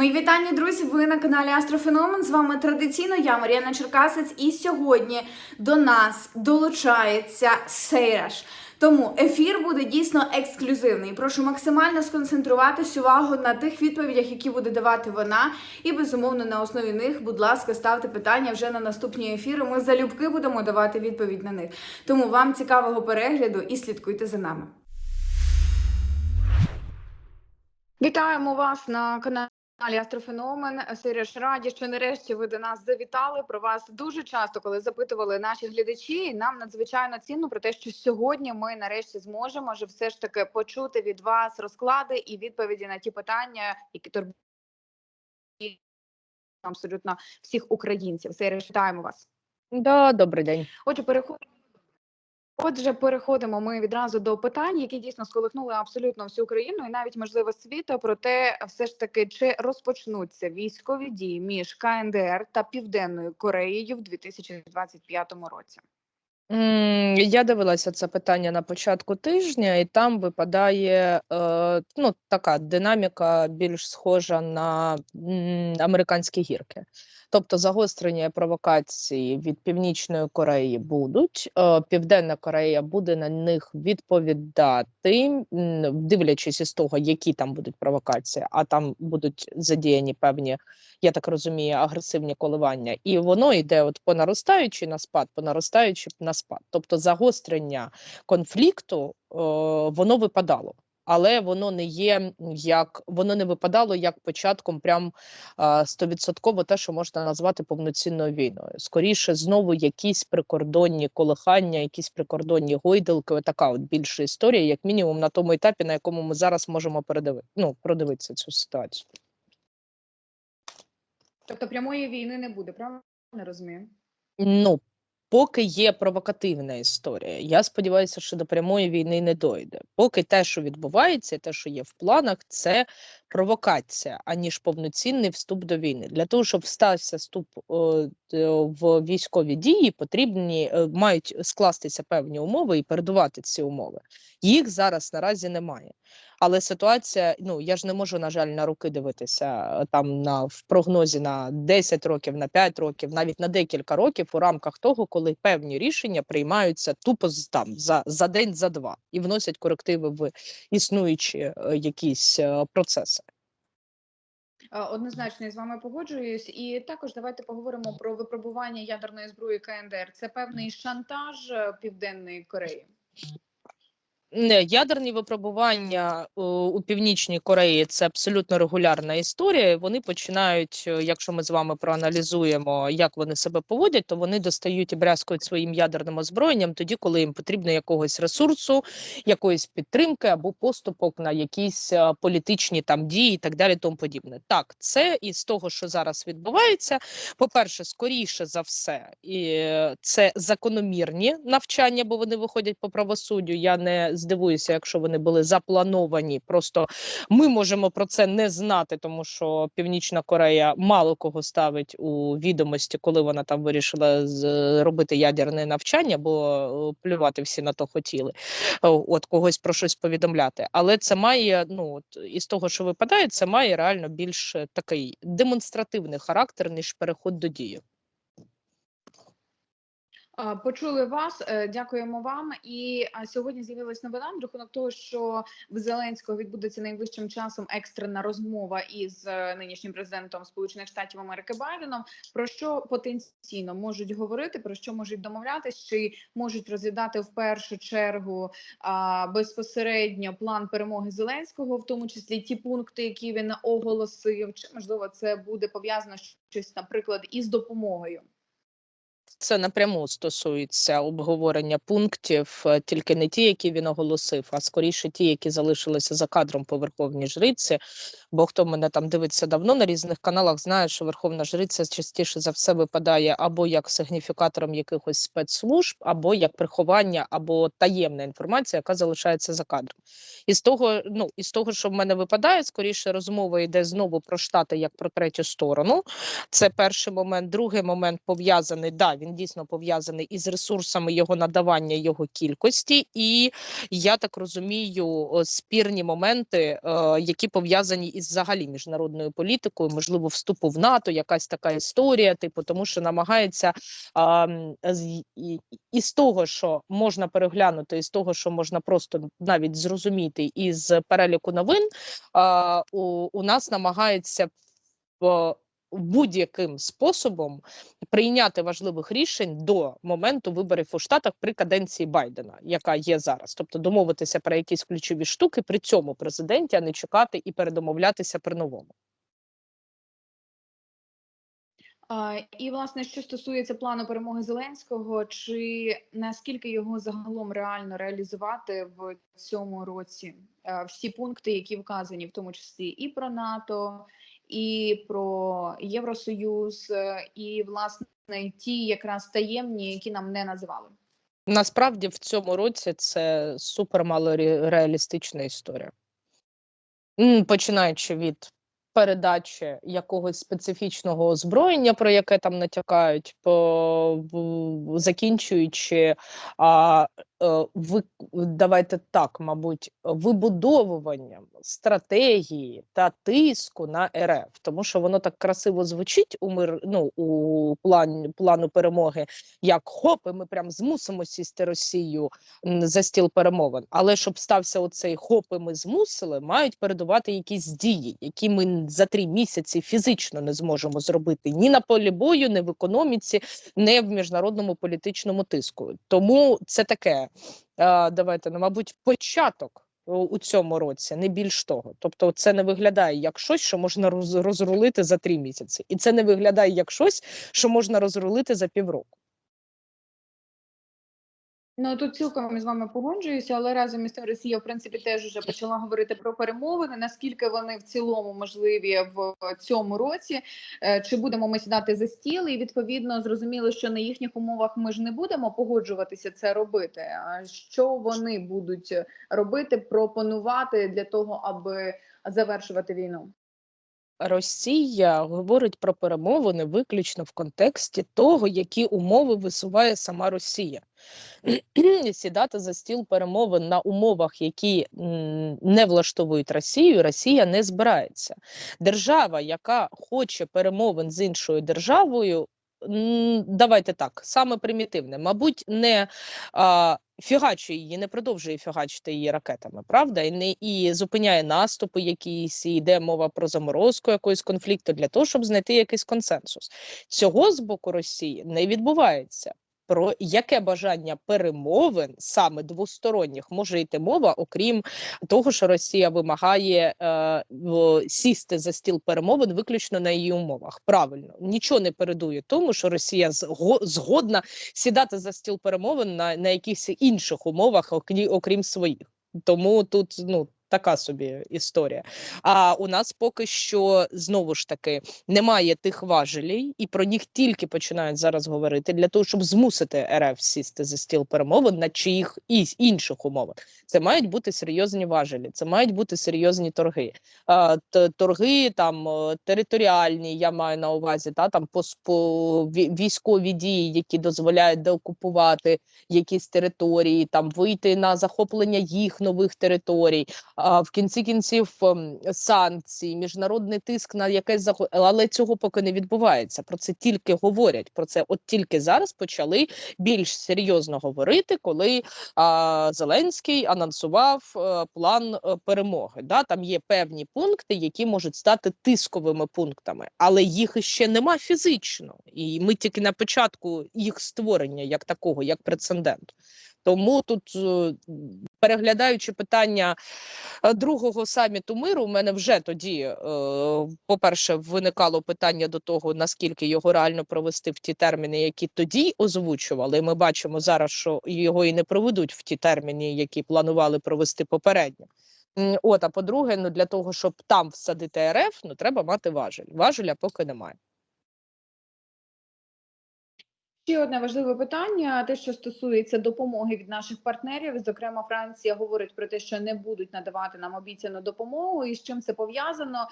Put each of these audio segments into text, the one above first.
Мої вітання, друзі! Ви на каналі Астрофеномен. З вами традиційно я, Мар'яна Черкасець, і сьогодні до нас долучається Сейраш. Тому ефір буде дійсно ексклюзивний. Прошу максимально сконцентруватись увагу на тих відповідях, які буде давати вона. І безумовно на основі них, будь ласка, ставте питання вже на наступні ефіри. Ми залюбки будемо давати відповідь на них. Тому вам цікавого перегляду і слідкуйте за нами. Вітаємо вас на каналі. Астрофеномен Сиріш раді, що нарешті ви до нас завітали. Про вас дуже часто, коли запитували наші глядачі, і нам надзвичайно цінно про те, що сьогодні ми нарешті зможемо вже все ж таки почути від вас розклади і відповіді на ті питання, які турбують абсолютно всіх українців. Сиріш, вітаємо вас. Да, добрий день. Отже, переходимо. Отже, переходимо ми відразу до питань, які дійсно сколихнули абсолютно всю країну і навіть можливо світу. Про те, все ж таки, чи розпочнуться військові дії між КНДР та Південною Кореєю в 2025 році. Я дивилася це питання на початку тижня, і там випадає е, ну, така динаміка більш схожа на американські гірки. Тобто загострення провокації від Північної Кореї будуть. е, Південна Корея буде на них відповідати, дивлячись із того, які там будуть провокації, а там будуть задіяні певні я так розумію, агресивні коливання, і воно йде от по наростаючій на спад, по наростаючій на спад. Тобто загострення конфлікту е, воно випадало. Але воно не є як воно не випадало як початком, прям стовідсотково те, що можна назвати повноцінною війною. Скоріше, знову якісь прикордонні колихання, якісь прикордонні гойдалки. Отака от більша історія, як мінімум, на тому етапі, на якому ми зараз можемо передиви... ну, продивитися цю ситуацію. Тобто прямої війни не буде, правильно не розумію? Ну, поки є провокативна історія. Я сподіваюся, що до прямої війни не дойде. Поки те, що відбувається, те, що є в планах, це провокація, аніж повноцінний вступ до війни. Для того, щоб стався вступ д- в військові дії, потрібні е, мають скластися певні умови і передувати ці умови. Їх зараз наразі немає. Але ситуація, ну я ж не можу, на жаль, на руки дивитися е, там на в прогнозі на 10 років, на 5 років, навіть на декілька років у рамках того, коли певні рішення приймаються тупо з там за, за день, за два і вносять корективи в існуючі е, якісь е, процеси. Однозначно я з вами погоджуюсь, і також давайте поговоримо про випробування ядерної зброї КНДР. Це певний шантаж Південної Кореї. Не, Ядерні випробування е, у Північній Кореї це абсолютно регулярна історія. Вони починають, е, якщо ми з вами проаналізуємо, як вони себе поводять, то вони достають і брязкують своїм ядерним озброєнням тоді, коли їм потрібно якогось ресурсу, якоїсь підтримки або поступок на якісь е, політичні там дії і так далі. Тому подібне. Так, це із того, що зараз відбувається. По-перше, скоріше за все, і це закономірні навчання, бо вони виходять по правосуддю. Я не здивуюся, якщо вони були заплановані. Просто ми можемо про це не знати, тому що Північна Корея мало кого ставить у відомості, коли вона там вирішила зробити ядерне навчання, бо е, плювати всі на то хотіли. Е, От когось про щось повідомляти. Але це має ну от із того, що випадає, це має реально більш такий демонстративний характер, ніж переход до дії. Почули вас, е, дякуємо вам. І сьогодні з'явилась новина на рахунок того, що в Зеленського відбудеться найближчим часом екстрена розмова із е, нинішнім президентом Сполучених Штатів Америки Байденом. Про що потенційно можуть говорити, про що можуть домовлятись, чи можуть розглядати в першу чергу а, безпосередньо план перемоги Зеленського, в тому числі ті пункти, які він оголосив, чи можливо це буде пов'язано щось, наприклад, із допомогою. Це напряму стосується обговорення пунктів, е, тільки не ті, які він оголосив, а скоріше ті, які залишилися за кадром по Верховній Жриці. Бо хто мене там дивиться давно на різних каналах, знає, що Верховна Жриця частіше за все випадає або як сигніфікатором якихось спецслужб, або як приховання, або таємна інформація, яка залишається за кадром. І з того, ну і з того, що в мене випадає, скоріше розмова йде знову про штати як про третю сторону. Це перший момент. Другий момент пов'язаний. Да, він дійсно пов'язаний із ресурсами його надавання, його кількості, і я так розумію, спірні моменти, е, які пов'язані із взагалі міжнародною політикою, можливо, вступу в НАТО, якась така історія, типу, тому що намагається із того, що можна переглянути, із того, що можна просто навіть зрозуміти із переліку новин, у, нас намагається будь-яким способом прийняти важливих рішень до моменту виборів у штатах при каденції Байдена, яка є зараз, тобто домовитися про якісь ключові штуки при цьому президенті, а не чекати і передомовлятися при новому. І власне, що стосується плану перемоги Зеленського, чи наскільки його загалом реально реалізувати в цьому році? Е, Всі пункти, які вказані, в тому числі і про НАТО, і про Євросоюз, е, і власне ті якраз таємні, які нам не називали. Насправді в цьому році це супер мало історія. Починаючи від передачі якогось специфічного озброєння, про яке там натякають, по закінчуючи а, ви, давайте так, мабуть, вибудовуванням стратегії та тиску на РФ, тому що воно так красиво звучить у мир, ну, у плані плану перемоги, як хоп, і ми прям змусимо сісти Росію за стіл перемовин. Але щоб стався оцей хоп, і ми змусили, мають передувати якісь дії, які ми за три місяці фізично не зможемо зробити ні на полі бою, ні в економіці, ні в міжнародному політичному тиску. Тому це таке. Е, Давайте ну, мабуть, початок у- у цьому році, не більш того. Тобто, це не виглядає як щось, що можна роз- розрулити за три місяці, і це не виглядає як щось, що можна розрулити за півроку. Ну тут цілком з вами погоджуюся, але разом із тим Росія, в принципі, теж вже почала говорити про перемовини. Наскільки вони в цілому можливі в цьому році? Е, Чи будемо ми сідати за стіл? І відповідно зрозуміло, що на їхніх умовах ми ж не будемо погоджуватися це робити. А що вони будуть робити, пропонувати для того, аби завершувати війну? Росія говорить про перемовини виключно в контексті того, які умови висуває сама Росія. Сідати за стіл перемовин на умовах, які не влаштовують Росію, Росія не збирається. Держава, яка хоче перемовин з іншою державою. Давайте так, саме примітивне, мабуть, не а, фігачує її, не продовжує фігачити її ракетами, правда, і не і зупиняє наступи якісь, і йде мова про заморозку якогось конфлікту для того, щоб знайти якийсь консенсус. Цього з боку Росії не відбувається. Про яке бажання перемовин саме двосторонніх може йти мова, окрім того, що Росія вимагає е, сісти за стіл перемовин виключно на її умовах. Правильно, нічого не передує тому, що Росія зго- згодна сідати за стіл перемовин на, на якихось інших умовах, окрі, окрім своїх. Тому тут ну така собі історія. А у нас поки що знову ж таки немає тих важелей, і про них тільки починають зараз говорити для того, щоб змусити РФ сісти за стіл перемовин на чиїх і інших умовах. Це мають бути серйозні важелі, це мають бути серйозні торги. Торги там е, територіальні, я маю на увазі, та там по військові дії, які дозволяють деокупувати якісь території, там вийти на захоплення їх нових територій. А в кінці кінців ем, санкції, міжнародний тиск на якесь захо... але цього поки не відбувається. Про це тільки говорять. Про це от тільки зараз почали більш серйозно говорити, коли а, Зеленський анонсував е, план е, перемоги. Да, там є певні пункти, які можуть стати тисковими пунктами, але їх ще нема фізично, і ми тільки на початку їх створення як такого, як прецеденту. Тому тут, е, переглядаючи питання е, другого саміту миру, у мене вже тоді, е, по-перше, виникало питання до того, наскільки його реально провести в ті терміни, які тоді озвучували. Ми бачимо зараз, що його і не проведуть в ті терміни, які планували провести попередньо. От, а по-друге, ну для того, щоб там всадити РФ, ну треба мати важель. Важеля поки немає. Ще одне важливе питання: те, що стосується допомоги від наших партнерів. Зокрема, Франція говорить про те, що не будуть надавати нам обіцяну допомогу, і з чим це пов'язано.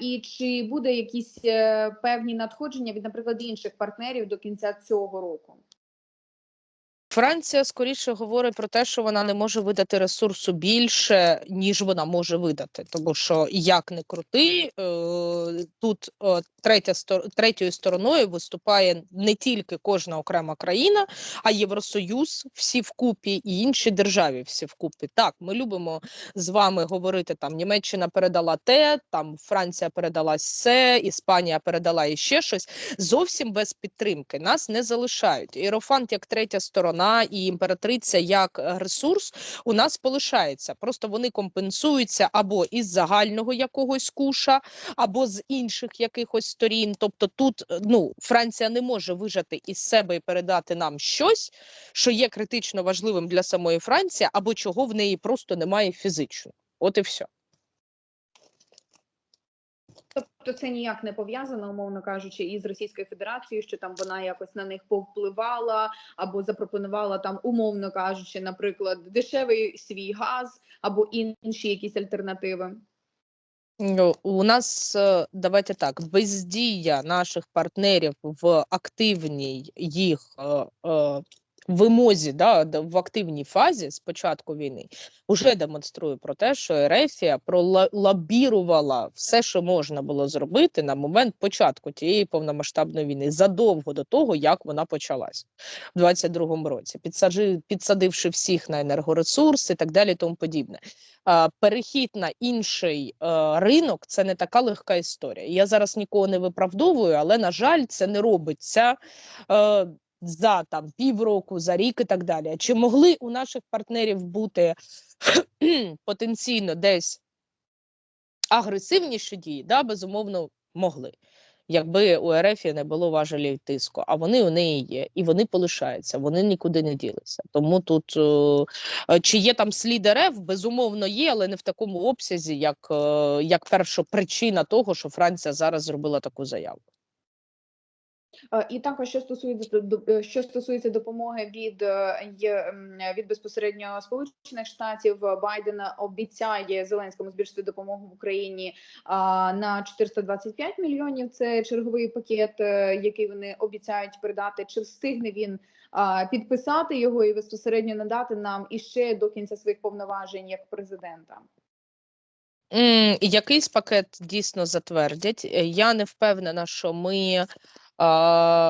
І чи буде якісь е, певні надходження від, наприклад, інших партнерів до кінця цього року? Франція скоріше говорить про те, що вона не може видати ресурсу більше, ніж вона може видати. Тому що як не крути, е, тут е, третя третьою стороною виступає не тільки кожна окрема країна, а Євросоюз всі вкупі і інші держави всі вкупі. Так, ми любимо з вами говорити там Німеччина передала те, там Франція передала се, Іспанія передала іще щось. Зовсім без підтримки нас не залишають. Іерофант як третя сторона і імператриця як е, ресурс у нас полишається. Просто вони компенсуються або із загального якогось куша, або з інших якихось сторін. Тобто, тут е, ну Франція не може вижати із себе і передати нам щось, що є критично важливим для самої Франції, або чого в неї просто немає фізично. От і все. Тобто це ніяк не пов'язано, умовно кажучи, із Російською Федерацією, що там вона якось на них повпливала або запропонувала там, умовно кажучи, наприклад, дешевий свій газ або інші якісь альтернативи. Ну, У нас е, давайте так, бездія наших партнерів в активній їх вимозі, да, в активній фазі з початку війни вже демонструє про те, що Ерефія пролобірувала все, що можна було зробити на момент початку тієї повномасштабної війни, задовго до того, як вона почалась в 22-му році, підсадивши всіх на енергоресурси і так далі, тому подібне. Перехід на інший е, ринок це не така легка історія. Я зараз нікого не виправдовую, але на жаль, це не робиться за там півроку, за рік і так далі. Чи могли у наших партнерів бути потенційно десь агресивніші дії? Да, безумовно, могли. Якби у РФ не було важелів тиску, а вони у неї є, і вони полишаються, вони нікуди не ділися. Тому тут е, Е, Чи є там слід РФ? Безумовно, є, але не в такому обсязі, як, е, як перша причина того, що Франція зараз зробила таку заяву. Е, І також що стосується е, що стосується допомоги від е, від безпосередньо Сполучених Штатів, Байден обіцяє Зеленському збільшити допомогу в Україні на 425 мільйонів. Це черговий пакет, який вони обіцяють передати. Чи встигне він підписати його і безпосередньо надати нам іще до кінця своїх повноважень як президента? Якийсь пакет дійсно затвердять. Я не впевнена, що ми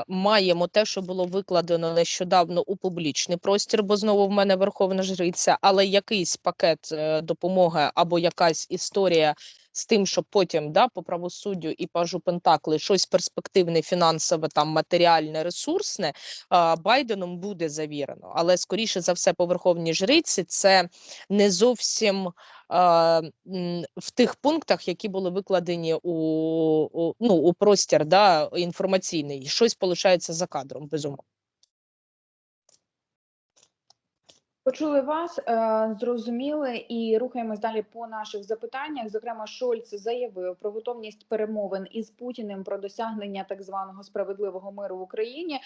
маємо те, що було викладено нещодавно у публічний простір, бо знову в мене верховна жриця, але якийсь пакет е, допомоги або якась історія з тим, що потім да, по правосуддю і пажу Пентакли щось перспективне, фінансове, там матеріальне, ресурсне Байденом буде завірено. Але скоріше за все, по верховній жриці це не зовсім в тих пунктах, які були викладені у, у, ну, у простір да, інформаційний. Щось полишається за кадром, безумовно. Почули вас, е, зрозуміли і рухаємось далі по наших запитаннях. Зокрема, Шольц заявив про готовність перемовин із Путіним про досягнення так званого справедливого миру в Україні.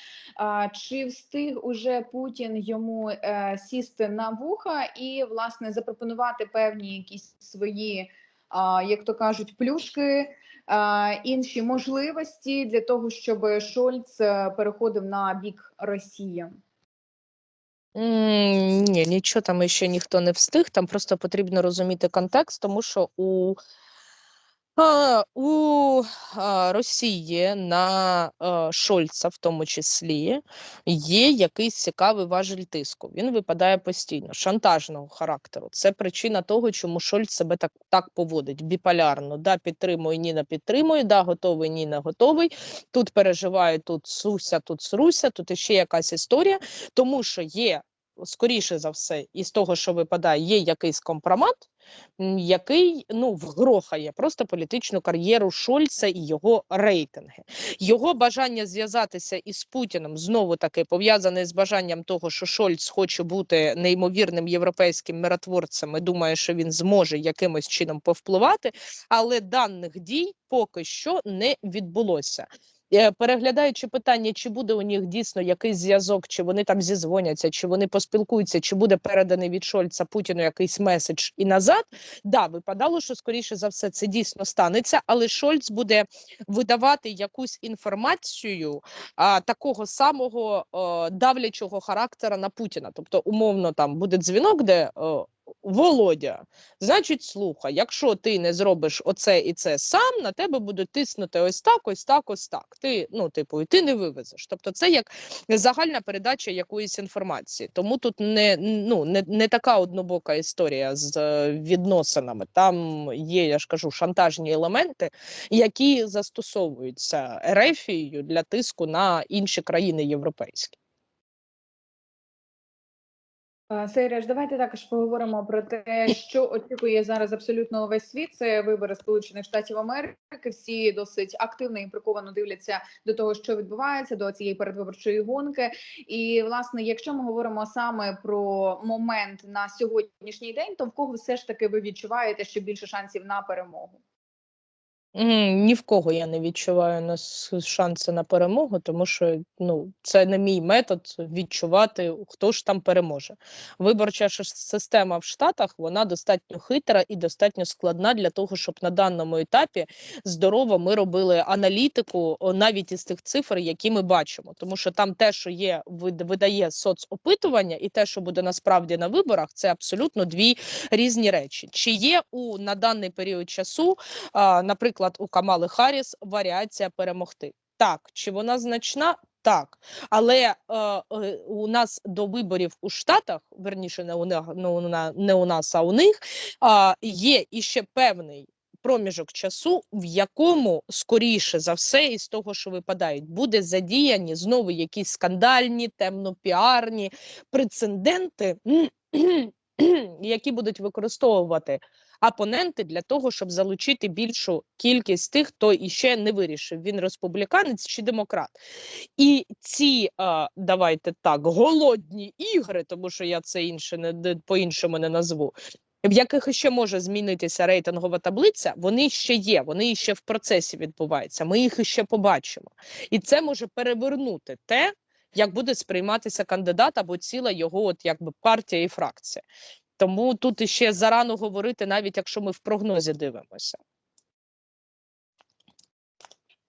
Чи встиг уже Путін йому е, сісти на вуха і власне запропонувати певні якісь свої, як то кажуть, плюшки? Інші можливості для того, щоб Шольц е, переходив на бік Росії. Ні, нічого там ще ніхто не встиг. Там просто потрібно розуміти контекст, тому що у, у Росії на Шольца, в тому числі, є якийсь цікавий важель тиску. Він випадає постійно, шантажного характеру. Це причина того, чому Шольц себе так, так поводить біполярно. Да, підтримує, ні, не підтримує, да, готовий, ні, не готовий. Тут переживає, тут суся, тут сруся, тут іще якась історія, тому що є скоріше за все, із того, що випадає, є якийсь компромат, який ну вгрохає просто політичну кар'єру Шольца і його рейтинги. Його бажання зв'язатися із Путіним знову таки пов'язане з бажанням того, що Шольц хоче бути неймовірним європейським миротворцем і думає, що він зможе якимось чином повпливати, але даних дій поки що не відбулося. Е, переглядаючи питання, чи буде у них дійсно якийсь зв'язок, чи вони там зізвоняться, чи вони поспілкуються, чи буде переданий від Шольца Путіну якийсь меседж і назад. Да, випадало, що скоріше за все це дійсно станеться, але Шольц буде видавати якусь інформацію а, такого самого е, давлячого характера на Путіна. Тобто, умовно, там буде дзвінок, де е, Володя, значить, слухай, якщо ти не зробиш оце і це сам, на тебе будуть тиснути ось так, ось так, ось так. Ти, ну, типу, і ти не вивезеш. Тобто, це як загальна передача якоїсь інформації. Тому тут не, ну, не, не така однобока історія з е, відносинами. Там є, я ж кажу, шантажні елементи, які застосовуються Ерефією для тиску на інші країни європейські. Е, Сейреш, давайте також поговоримо про те, що очікує зараз абсолютно весь світ. Це вибори Сполучених Штатів Америки. Всі досить активно і приковано дивляться до того, що відбувається, до цієї передвиборчої гонки. І власне, якщо ми говоримо саме про момент на сьогоднішній день, то в кого все ж таки ви відчуваєте, що більше шансів на перемогу? Ні в кого я не відчуваю на шанси на перемогу, тому що ну це не мій метод відчувати, хто ж там переможе. Виборча система в Штатах вона достатньо хитра і достатньо складна для того, щоб на даному етапі здорово ми робили аналітику навіть із тих цифр, які ми бачимо. Тому що там те, що є, видає соцопитування, і те, що буде насправді на виборах, це абсолютно дві різні речі. Чи є у на даний період часу наприклад, у Камали Харріс варіація перемогти. Так, чи вона значна? Так, але е, е, у нас до виборів у Штатах, верніше, не у, ну, не у нас, а у них а, є іще певний проміжок часу, в якому скоріше за все, із того, що випадають, буде задіяні знову якісь скандальні, темнопіарні прецеденти, які будуть використовувати опоненти для того, щоб залучити більшу кількість тих, хто іще не вирішив, він республіканець чи демократ. І ці, давайте так, голодні ігри, тому що я це інше не по-іншому не назву. В яких ще може змінитися рейтингова таблиця, вони ще є, вони ще в процесі відбуваються. Ми їх ще побачимо, і це може перевернути те, як буде сприйматися кандидат або ціла його, от якби партія і фракція. Тому тут іще зарано говорити, навіть якщо ми в прогнозі дивимося.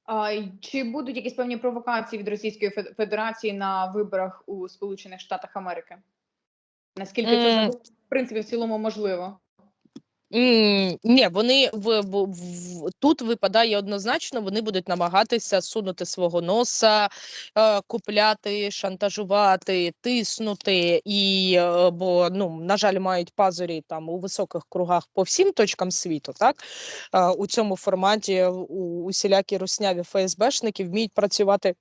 А чи будуть якісь певні провокації від Російської Федерації на виборах у Сполучених Штатах Америки? Наскільки це в принципі в цілому можливо? Ні, вони в, в, в тут випадає однозначно. Вони будуть намагатися сунути свого носа, е, купляти, шантажувати, тиснути. І е, бо ну на жаль, мають пазурі там у високих кругах по всім точкам світу. Так е, у цьому форматі у усілякі русняві ФСБшники вміють працювати.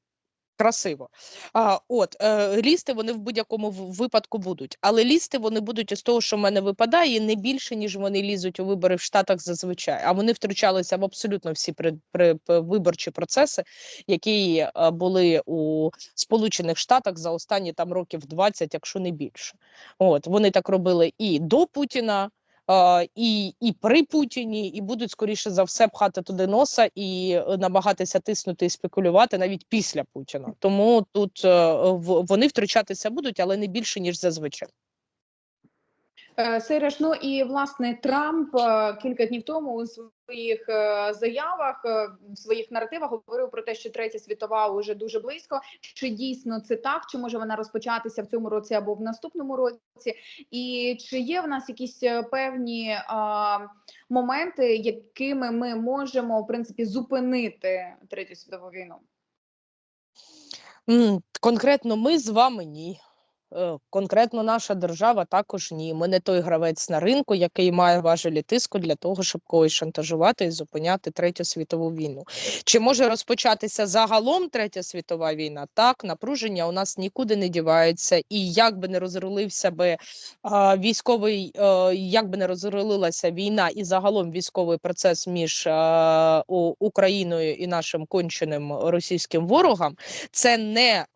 Красиво. А, от е, лізти вони в будь-якому випадку будуть, але лізти вони будуть із того, що в мене випадає, не більше ніж вони лізуть у вибори в Штатах зазвичай. А вони втручалися в абсолютно всі при, при, п- виборчі процеси, які е, були у Сполучених Штатах за останні там років 20, якщо не більше. От вони так робили і до Путіна. Е, І, і при Путіні, і будуть скоріше за все пхати туди носа і е, намагатися тиснути і спекулювати навіть після Путіна. Тому тут е, вони втручатися будуть, але не більше ніж зазвичай. Е, ну і власне Трамп е, кілька днів тому у своїх е, заявах, в своїх наративах говорив про те, що третя світова вже дуже близько. Чи дійсно це так? Чи може вона розпочатися в цьому році або в наступному році? І чи є в нас якісь певні е, моменти, якими ми можемо в принципі зупинити третю світову війну? Конкретно ми з вами ні. Е, Конкретно наша держава також ні. Ми не той гравець на ринку, який має важелі тиску для того, щоб когось шантажувати і зупиняти третю світову війну. Чи може розпочатися загалом третя світова війна? Так, напруження у нас нікуди не дівається, і як би не розрулився би військовий, е, як би не розрулилася війна і загалом військовий процес між е, Україною і нашим конченим російським ворогом, це не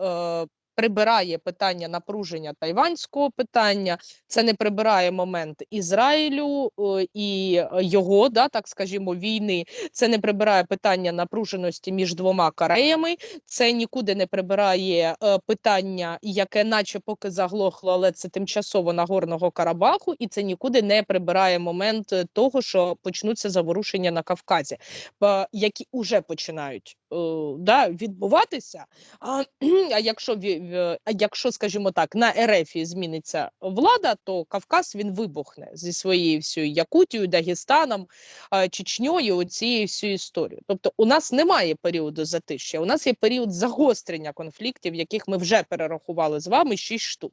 прибирає питання напруження тайванського питання, це не прибирає момент Ізраїлю е, і е, його, да, так скажімо, війни. Це не прибирає питання напруженості між двома Кореями. Це нікуди не прибирає е, питання, яке, наче поки заглохло, але це тимчасово Нагорного Карабаху, і це нікуди не прибирає момент того, що почнуться заворушення на Кавказі, які вже починають да, відбуватися. А, а якщо а якщо, скажімо так, на РФ зміниться влада, то Кавказ він вибухне зі своєю всією Якутією, Дагестаном, Чечньою, цією всю історію. Тобто, у нас немає періоду затища, у нас є період загострення конфліктів, яких ми вже перерахували з вами шість штук.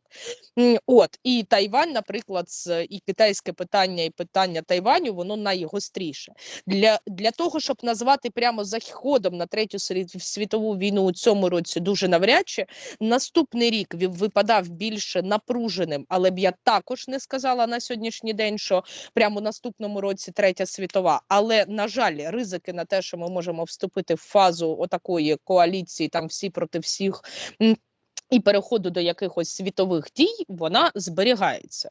От і Тайвань, наприклад, і китайське питання, і питання Тайваню, воно найгостріше для, для того, щоб назвати прямо заходом на третю світову війну у цьому році, дуже навряд чи наступний рік випадав більше напруженим, але б я також не сказала на сьогоднішній день, що прямо у наступному році третя світова. Але на жаль, ризики на те, що ми можемо вступити в фазу отакої коаліції, там всі проти всіх. І переходу до якихось світових дій вона зберігається.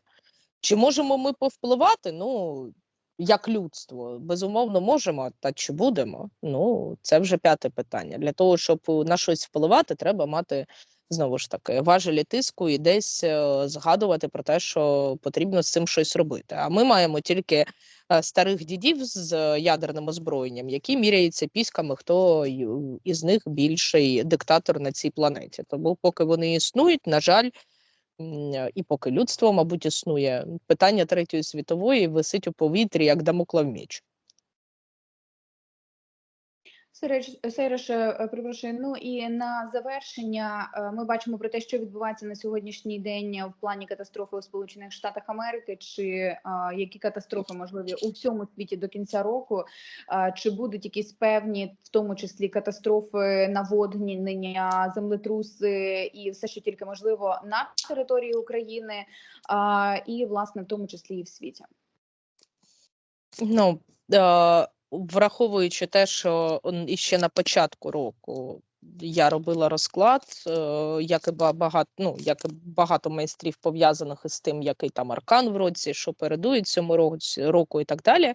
Чи можемо ми повпливати? Ну як людство, безумовно, можемо, та чи будемо? Ну це вже п'яте питання. Для того, щоб е, на щось впливати, треба мати знову ж таки важелі тиску і десь е, згадувати про те, що потрібно з цим щось робити. А ми маємо тільки е, старих дідів з ядерним озброєнням, які міряються пісками, хто із них більший диктатор на цій планеті. Тому, поки вони існують, на жаль. І поки людство, мабуть, існує, питання третьої світової висить у повітрі як дамоклав меч. Сереж, Сереж, е, перепрошую. Ну і на завершення е, ми бачимо про те, що відбувається на сьогоднішній день в плані катастрофи у Сполучених Штатах Америки, чи е, які катастрофи можливі у всьому світі до кінця року, Е, чи будуть якісь певні, в тому числі катастрофи, наводнення, землетруси і все, що тільки можливо на території України, е, і власне в тому числі і в світі. Ну, е, враховуючи те, що іще на початку року я робила розклад, е, як і багато, ну, як і багато майстрів пов'язаних із тим, який там аркан в році, що передує цьому року і так далі. Е,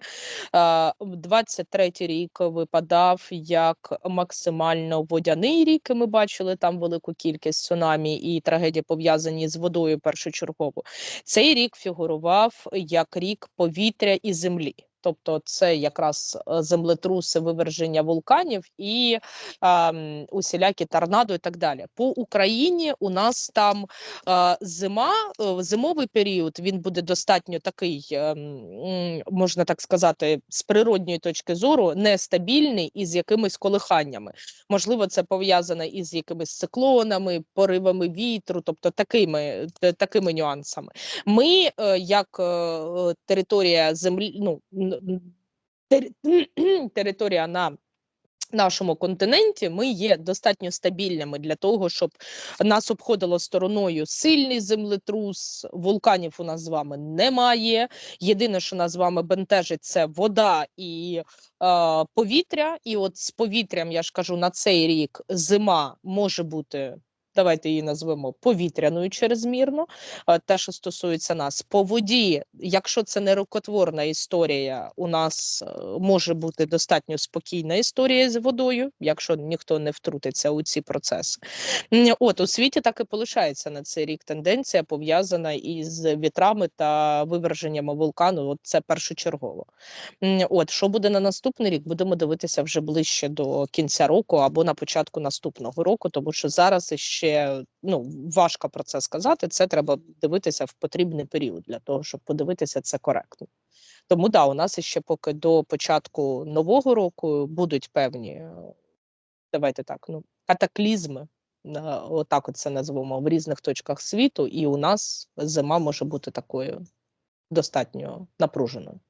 23-й рік випадав як максимально водяний рік, і ми бачили там велику кількість цунамі і трагедії пов'язані з водою першочергово. Цей рік фігурував як рік повітря і землі. Тобто це якраз е, землетруси, виверження вулканів і ем, усілякі торнадо і так далі. По Україні у нас там е, зима, е, зимовий період він буде достатньо такий, м, можна так сказати, з природньої точки зору нестабільний і з якимись колиханнями. Можливо, це пов'язане із якимись циклонами, поривами вітру, тобто такими, такими нюансами. Ми, е, як е, е, територія землі, ну територія на нашому континенті, ми є достатньо стабільними для того, щоб нас обходило стороною сильний землетрус. Вулканів у нас з вами немає. Єдине, що нас з вами бентежить, це вода і е, повітря. І от з повітрям, я ж кажу, на цей рік зима може бути. Давайте її назвемо повітряною чрезмірно. Те, що стосується нас, по воді, якщо це не рукотворна історія, у нас е, може бути достатньо спокійна історія з водою, якщо ніхто не втрутиться у ці процеси. От у світі так і полишається на цей рік тенденція пов'язана із вітрами та виверженнями вулкану. От це першочергово. От що буде на наступний рік, будемо дивитися вже ближче до кінця року або на початку наступного року, тому що зараз ще ну важко про це сказати. Це треба дивитися в потрібний період для того, щоб подивитися це коректно. Тому да, у нас ще поки до початку нового року будуть певні, е, давайте так, ну катаклізми. Отак от це назвемо в різних точках світу, і у нас зима може бути такою достатньо напруженою.